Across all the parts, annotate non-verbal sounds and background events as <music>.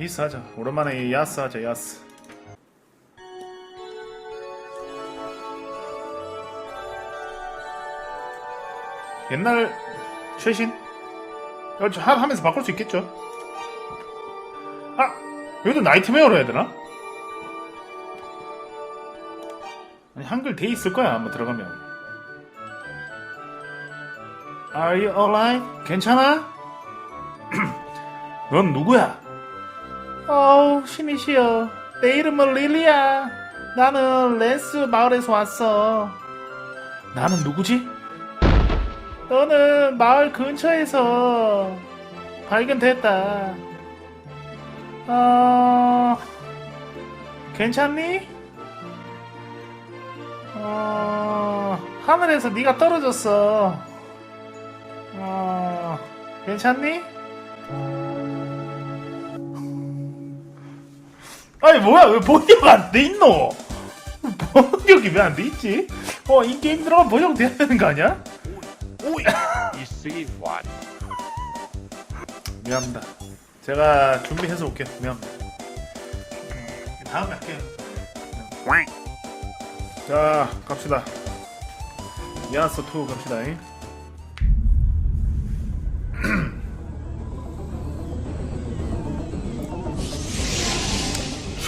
이스 하자. 오랜만에 야스 하자, 야스. 옛날 최신? 이거 저 하- 하면서 바꿀 수 있겠죠? 아! 여기도 나이트메어로 해야 되나? 아니, 한글 돼 있을 거야, 한번 들어가면. Are you alright? 괜찮아? <clears throat> 넌 누구야? 어우, 신이시여. 내 이름은 릴리야. 나는 랜스 마을에서 왔어. 나는 누구지? 너는 마을 근처에서 발견됐다. 어, 괜찮니? 어, 하늘에서 네가 떨어졌어. 어, 괜찮니? 아니 뭐야 왜 번역 안 돼 있노? 번역이 왜 안 돼 있지? 어 이 게임 들어가 번역 돼야 되는 거 아니야? 오이 이스기 <laughs> 완 미안합니다. 제가 준비해서 올게요. 미안합니다. 다음에 할게요. 자 갑시다. 야스 2 갑시다. 잉.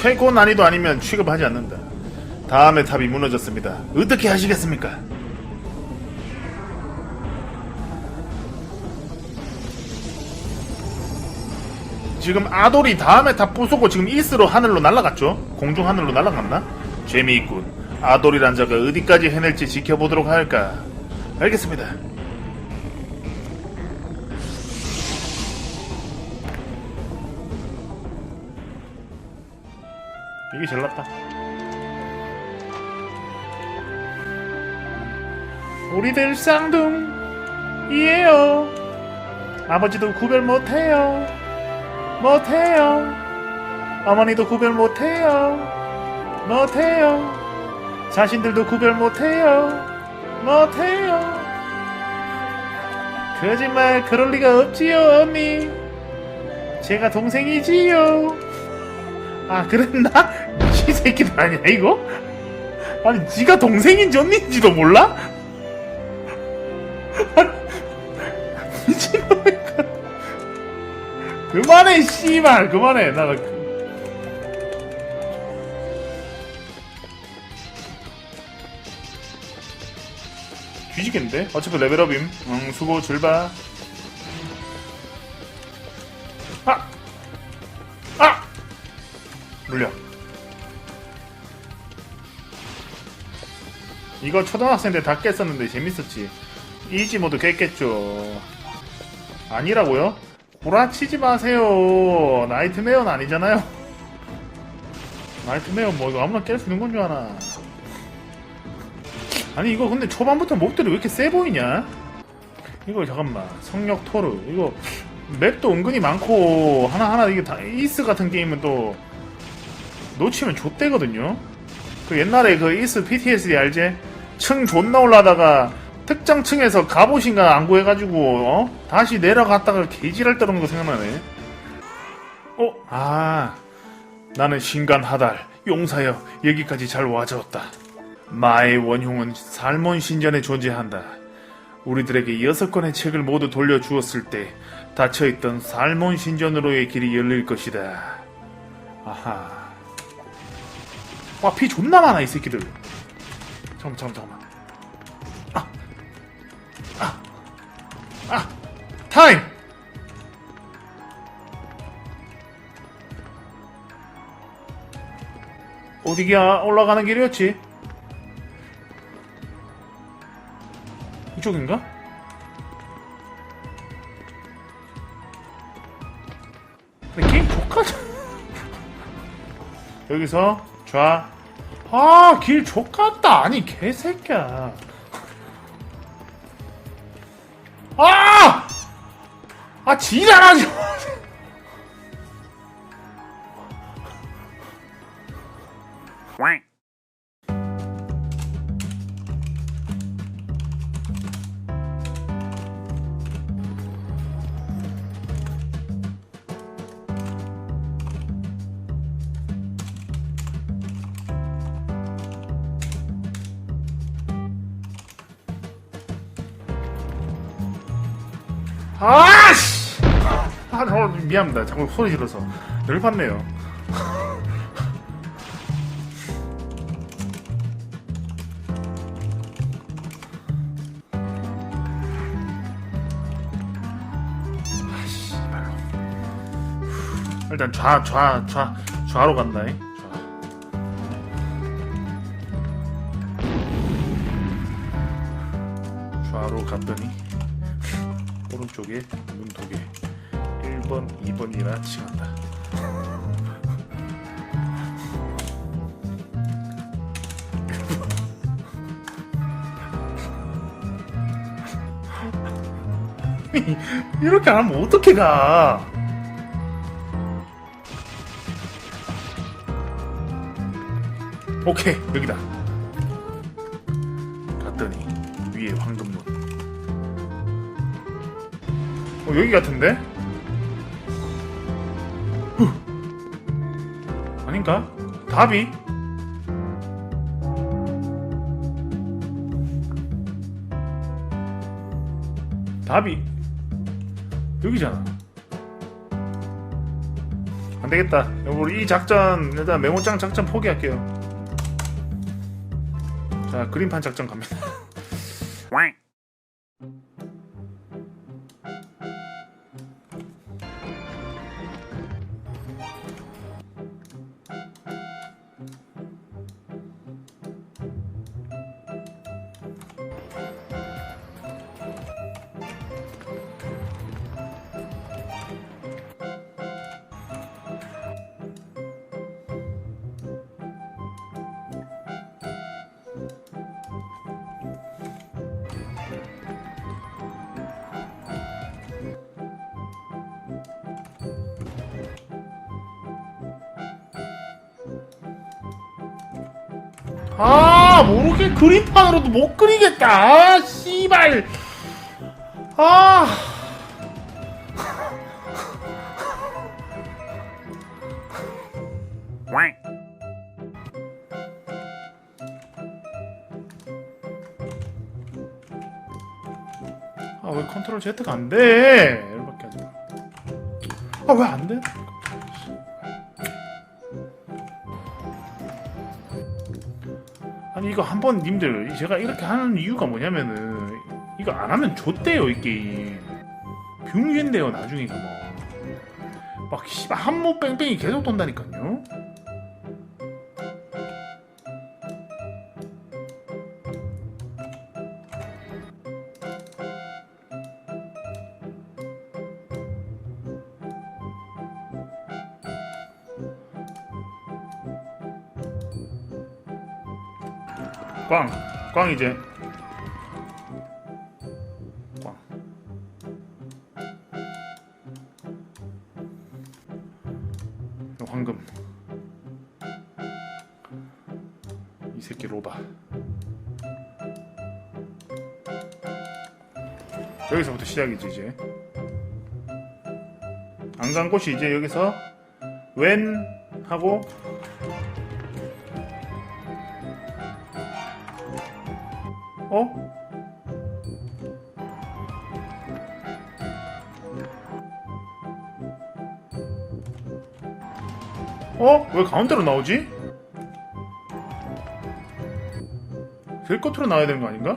최고 난이도 아니면 취급하지 않는다. 다음의 탑이 무너졌습니다. 어떻게 하시겠습니까? 지금 아돌이 다음에 다 부수고 지금 이스로 하늘로 날아갔죠? 공중 하늘로 날아갔나? 재미있군. 아돌이란 자가 어디까지 해낼지 지켜보도록 할까? 알겠습니다. 이게 낫다. 우리들 쌍둥이에요. 아버지도 구별 못해요. 못해요. 어머니도 구별 못해요. 못해요. 자신들도 구별 못해요. 못해요. 거짓말 그럴 리가 없지요, 언니. 제가 동생이지요. 아, 그랬나? 이 새끼들 아니야, 이거? 아니, 지가 동생인지 언니인지도 몰라? 그만해 씨발 그만해 나 그- 뒤지겠는데 어차피 레벨업임 응 수고 줄바 아! 아! 물려 이거 초등학생 때 다 깼었는데 재밌었지 이지 모드 깼겠죠 아니라고요? 구라치지 마세요. 나이트메어는 아니잖아요. 나이트메어 뭐 이거 아무나 깰 수 있는 건 줄 아나. 아니 이거 근데 초반부터 몹들이 왜 이렇게 세 보이냐? 이거 잠깐만 성역 토르 이거 맵도 은근히 많고 하나하나 이게 다 이스 같은 게임은 또 놓치면 좆대거든요. 그 옛날에 그 이스 PTSD 알지? 층 존나 올라다가 특정 층에서 갑옷인가 안 구해가지고 어? 다시 내려갔다가 개지랄 떨는 거 생각나네. 어? 아 나는 신간 하달 용사여 여기까지 잘 와주었다. 마의 원흉은 살몬 신전에 존재한다. 우리들에게 여섯 권의 책을 모두 돌려주었을 때 닫혀있던 살몬 신전으로의 길이 열릴 것이다. 아하. 와, 피 존나 많아, 이 새끼들. 잠깐만, 잠깐만, 잠깐만. 아! 타임! 어디가 올라가는 길이었지? 이쪽인가? 근데 게임 족같아 <laughs> 여기서 좌 아, 길 족같다. 아니, 개새끼야. 아! 아, 지랄하지 마. 미안합니다. 자꾸 소리 질러서. 열받네요. 말로. 일단 좌, 좌, 좌, 좌로 간다. 잉? 좌. 좌로 갔더니 오른쪽에 문 두 개. 1번, 2번이라 칭한다. 이렇게 안 하면 어떻게 가? 오케이 여기다. 갔더니 위에 황금문. 어 여기 같은데? 아닌가? 답이? 답이 여기잖아. 안 되겠다. 여보 이 작전 일단 메모장 작전 포기할게요. 자 그림판 작전 갑니다. 아 모르게 그림판으로도 못 그리겠다. 아 씨발. 아. 아 왜 컨트롤 Z가 안 돼? 이거 한번 님들 제가 이렇게 하는 이유가 뭐냐면은 이거 안 하면 좆대요 이 게임. 병신대요 나중에가 뭐막 씨발 한모 뺑뺑이 계속 돈다니까요 꽝! 꽝 이제. 꽝. 황금. 이 새끼 로바 여기서부터 시작이지 이제. 안 간 곳이 이제 여기서 웬 하고 어? 왜 가운데로 나오지? 길 끝으로 나와야 되는 거 아닌가?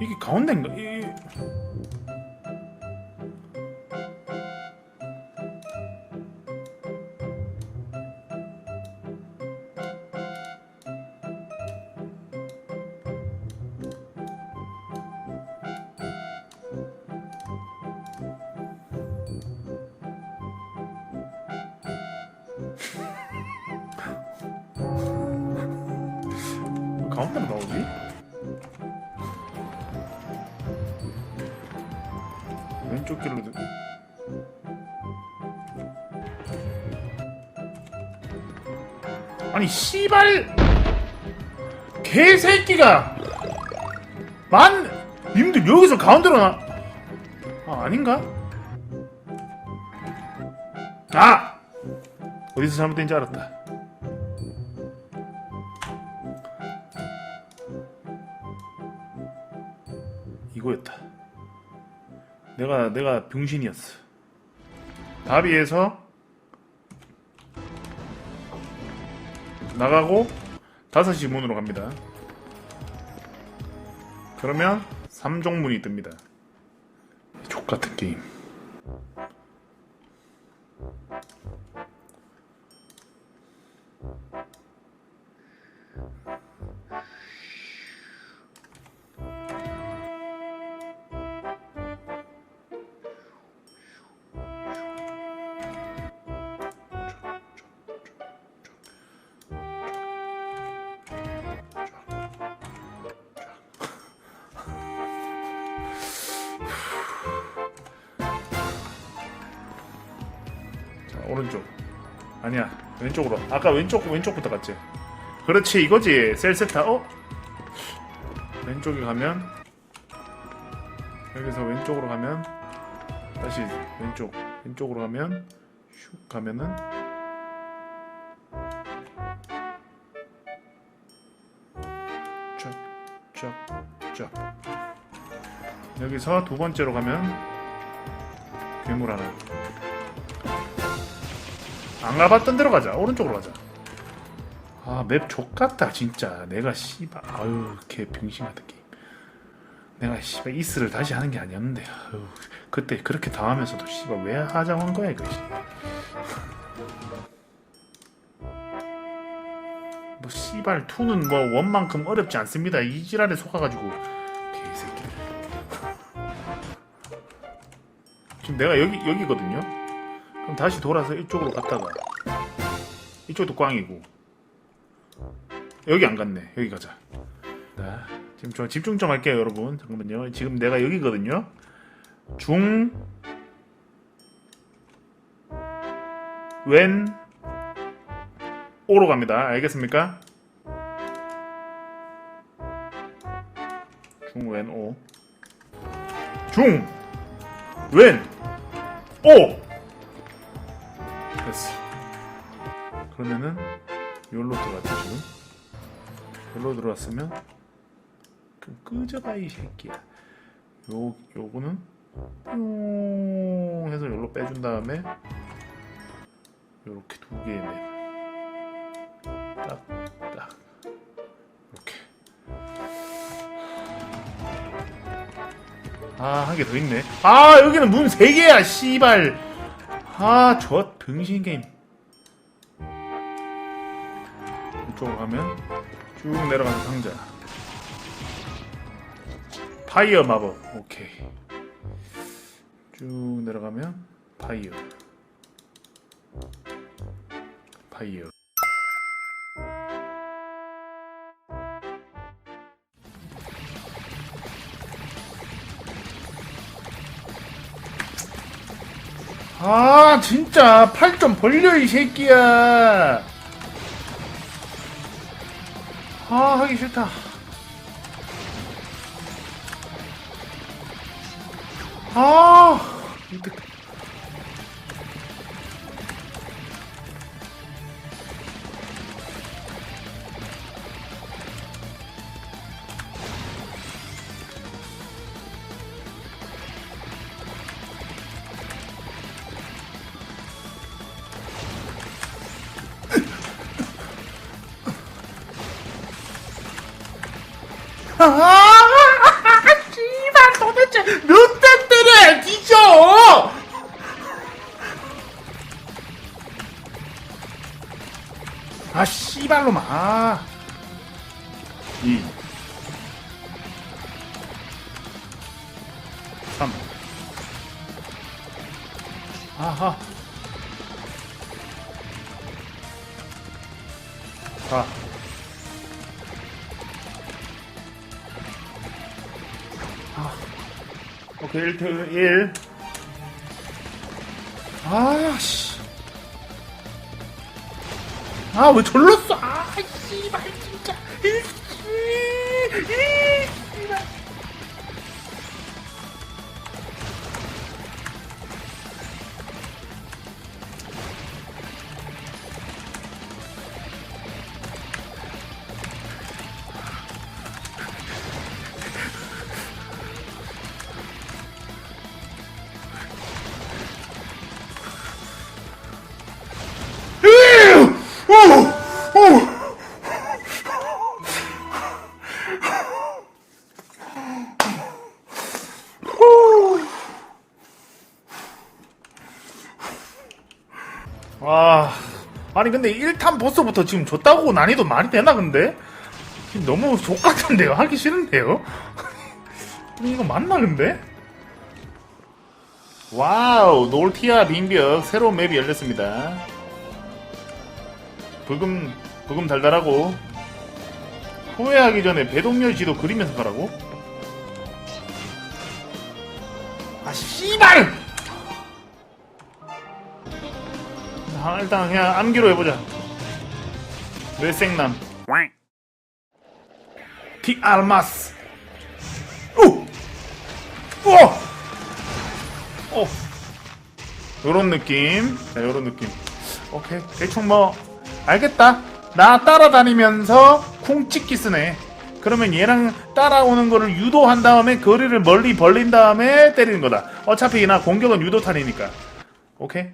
이게 가운데인가? 가운데로 나오지? 왼쪽 길로 들- 아니 씨발 개새끼가 만 님들 여기서 가운데로 나 아, 아닌가? 아 어디서 잘못된지 알았다 내가 내가 병신이었어. 다비에서 나가고 5시 문으로 갑니다. 그러면 3종문이 뜹니다. 족같은 게임. 오른쪽. 아니야. 왼쪽으로. 아까 왼쪽 왼쪽부터 갔지. 그렇지. 이거지. 셀세타. 어? 왼쪽에 가면 여기서 왼쪽으로 가면 다시 왼쪽. 왼쪽으로 가면 슉 가면은 쫙쫙쫙 여기서 두 번째로 가면 괴물 하나 안 가봤던 데로 가자. 오른쪽으로 가자. 아 맵 족같다 진짜. 내가 씨발 아유 개 병신 같은 게임. 내가 씨발 이스를 다시 하는 게 아니었는데 아유 그때 그렇게 당하면서도 씨발 왜 하자고 한 거야 이거 씨. 뭐 씨발 투는 뭐 원만큼 어렵지 않습니다. 이 지랄에 속아가지고. 개새끼들. 지금 내가 여기 여기거든요 그럼 다시 돌아서 이쪽으로 갔다가 이쪽도 꽝이고 여기 안 갔네 여기 가자 자, 지금 저 집중 좀 할게요 여러분 잠깐만요 지금 내가 여기거든요 중 왼, 오로 갑니다. 알겠습니까? 중, 왼, 오. 중, 왼, 오! 됐어. 그러면은, 여기로 들어갔죠, 지금? 여기로 들어왔으면, 그럼 끄져봐, 이 새끼야. 요, 요거는, 뿅 해서 여기로 빼준 다음에, 요렇게 두 개의 맵. 딱, 딱. 이렇게. 아, 한 개 더 있네. 아, 여기는 문 세 개야, 씨발. 아, 저 병신 게임. 이쪽으로 가면 쭉 내려가는 상자. 파이어 마법. 오케이. 쭉 내려가면 파이어. 파이어. 아 진짜. 팔 좀 벌려 이 새끼야. 아 하기 싫다. 아 아, 씨발 도대체 몇대 때려 뒤져 아 씨발로마 아. 2 3 아하. 4 오케이 1트 1 아씨. 아왜 절로 쏴아 씨발 진짜. 이 씨, 이 아니 근데 1탄 보스부터 지금 줬다고 난이도 말이 되나 근데? 너무 족같은데요 하기 싫은데요? <laughs> 이거 맞나 근데? 와우 놀티아 빈벽 새로운 맵이 열렸습니다 부금 부금 달달하고 후회하기 전에 배동열 지도 그리면서 가라고? 아, 일단 그냥 암기로 해보자. Quack. 티 알마스. 오! 우와! 어! 요런 느낌. 자 요런 느낌. 오케이. 대충 뭐 알겠다. 나 따라다니면서 쿵 찍기 쓰네. 그러면 얘랑 따라오는 거를 유도한 다음에 거리를 멀리 벌린 다음에 때리는 거다. 어차피 나 공격은 유도탄이니까. 오케이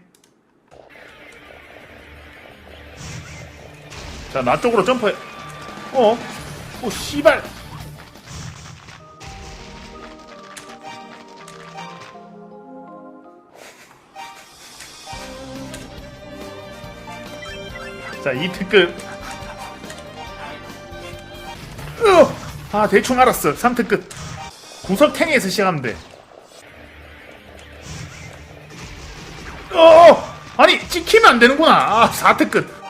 자 나 쪽으로 점프해 어? 오 씨발 자, 이 특급. 으! 아, 대충 알았어. 3특급. 구석탱이에서 시작하면 돼. 어! 아니, 찍히면 안 되는구나. 아, 4특급.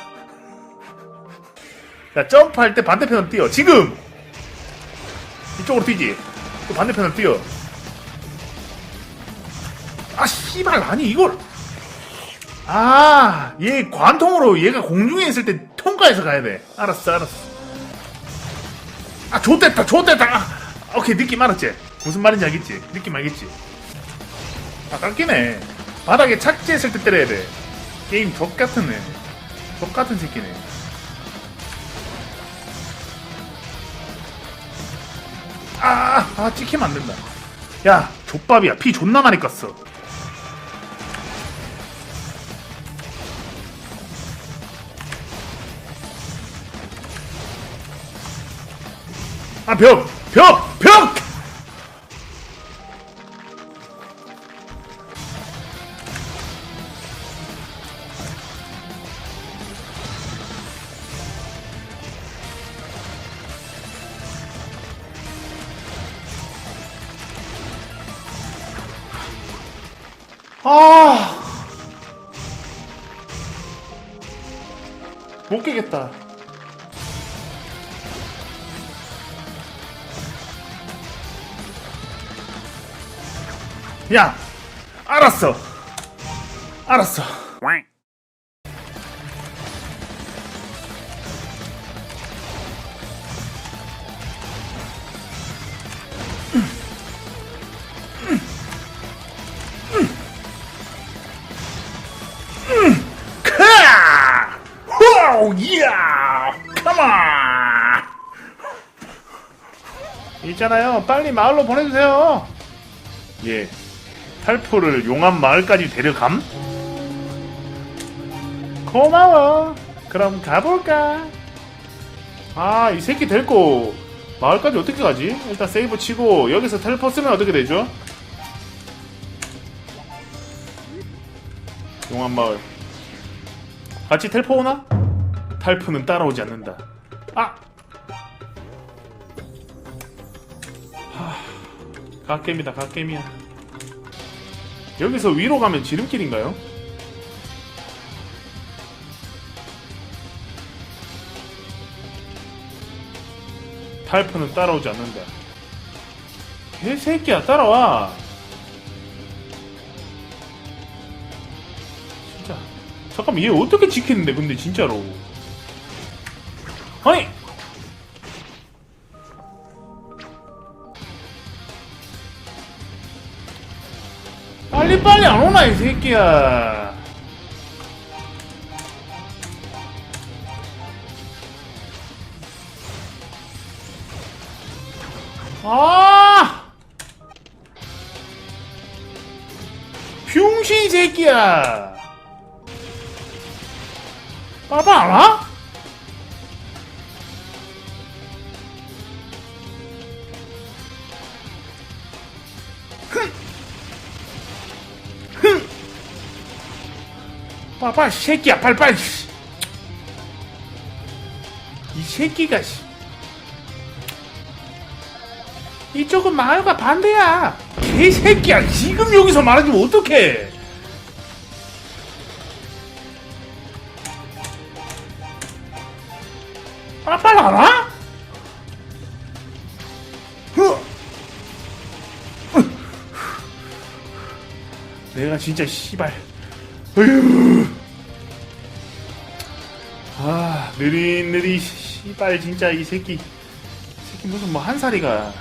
자, 점프할 때 반대편으로 뛰어. 지금! 이쪽으로 뛰지. 또 반대편으로 뛰어. 아, 씨발. 아니, 이걸. 아, 얘 관통으로 얘가 공중에 있을 때 통과해서 가야 돼. 알았어, 알았어. 아, 좋됐다, 좋됐다. 아, 오케이, 느낌 알았지? 무슨 말인지 알겠지? 느낌 알겠지? 아, 깎이네. 바닥에 착지했을 때 때려야 돼. 게임 족같은 애. 족같은 새끼네. 아, 아, 찍히면 안 된다. 야, 족밥이야. 피 존나 많이 깠어. 아, 벽! 벽! 벽! 아. 못 깨겠다. 야, 알았어. 알았어. 이야! 컴온! 있잖아요. 빨리 마을로 보내주세요. 예. 탈포를 용암 마을까지 데려감? 고마워. 그럼 가볼까? 아, 이 새끼 데리고 마을까지 어떻게 가지? 일단 세이브 치고 여기서 텔포 쓰면 어떻게 되죠? 용암 마을. 같이 텔포 오나? 탈포는 따라오지 않는다. 아! 하... 갓겜이다, 갓겜이야. 여기서 위로 가면 지름길인가요? 탈포는 따라오지 않는다. 개새끼야, 따라와! 진짜. 잠깐만, 얘 어떻게 지키는데, 근데, 진짜로. 아니! 빨리빨리 안 오나, 이 새끼야. 아! 병신 새끼야! 빠빠 안 와? 빨리 새끼야. 씨. 이 새끼가 씨. 이쪽은 마을과 반대야. 개새끼야, 지금 여기서 말해주면 어떡해? 아, 빨리 알아? 흐. 내가 진짜 씨발. 어휴. 느릿느릿 씨발 진짜 이 새끼. 이 새끼 무슨 뭐 한 살이가.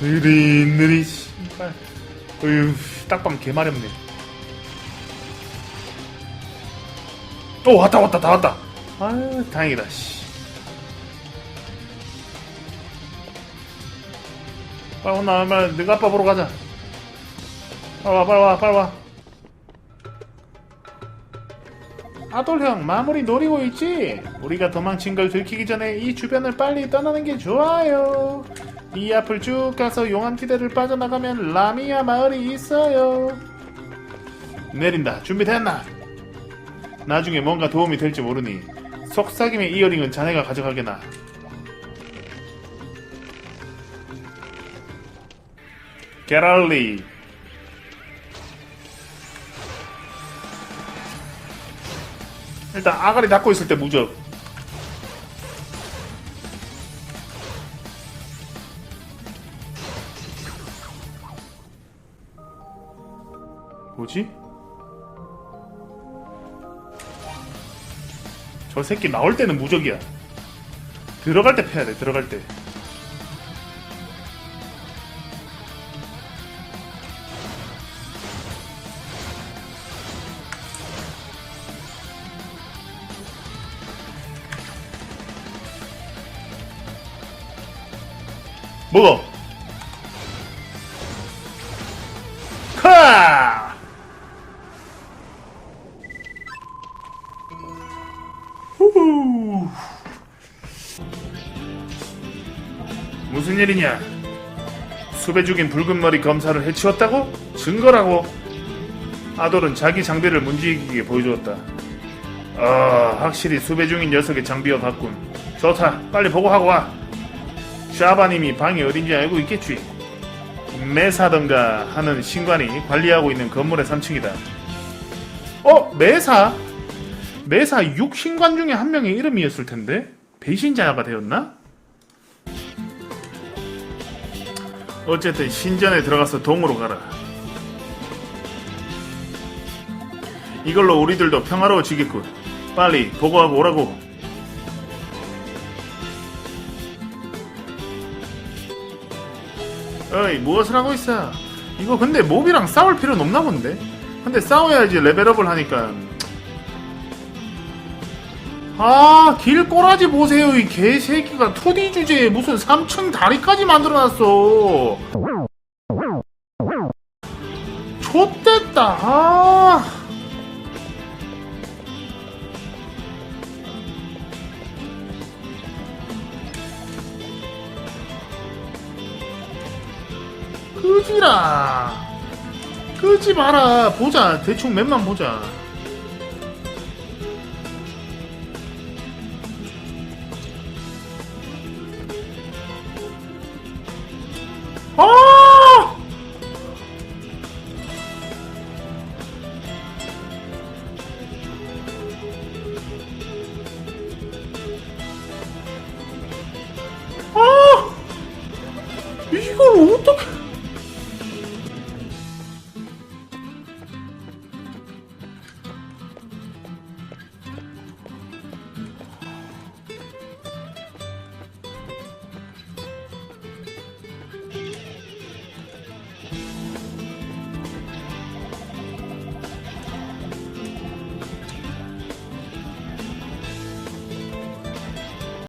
느릿느릿 씨발. 어휴, 딱밤 개마렵네. 또 왔다 왔다 다 왔다. 아유, 다행이다. 씨. 빨리 온나 빨리 너가 아빠 보러 가자. 빨리 와 빨리 와 빨리 와. 아돌 형 마무리 노리고 있지? 우리가 도망친 걸 들키기 전에 이 주변을 빨리 떠나는 게 좋아요. 이 앞을 쭉 가서 용암기대를 빠져나가면 라미야 마을이 있어요. 내린다. 준비됐나? 나중에 뭔가 도움이 될지 모르니 속삭임의 이어링은 자네가 가져가게나. 게랄리 일단 아가리 닫고 있을 때 무적. 뭐지? 저 새끼 나올 때는 무적이야. 들어갈 때 패야 돼 들어갈 때 먹어. 카 후후. 무슨 일이냐? 수배 죽인 붉은 머리 검사를 해치웠다고? 증거라고? 아돌은 자기 장비를 문지기게 보여주었다. 아 확실히 수배 중인 녀석의 장비와 같군. 좋다. 빨리 보고하고 와 샤바님이 방이 어딘지 알고 있겠지. 메사던가 하는 신관이 관리하고 있는 건물의 3층이다. 어? 메사? 메사 6신관 중에 한 명의 이름이었을 텐데? 배신자가 되었나? 어쨌든 신전에 들어가서 동으로 가라. 이걸로 우리들도 평화로워지겠군. 빨리 보고하고 오라고. 어이 무엇을 하고 있어? 이거 근데 몹이랑 싸울 필요는 없나 본데? 근데 싸워야지 레벨업을 하니까. 아 길꼬라지 보세요. 이 개새끼가 2D 주제에 무슨 3층 다리까지 만들어놨어. 좆됐다. 아 끄지 마라. 보자. 대충 맵만 보자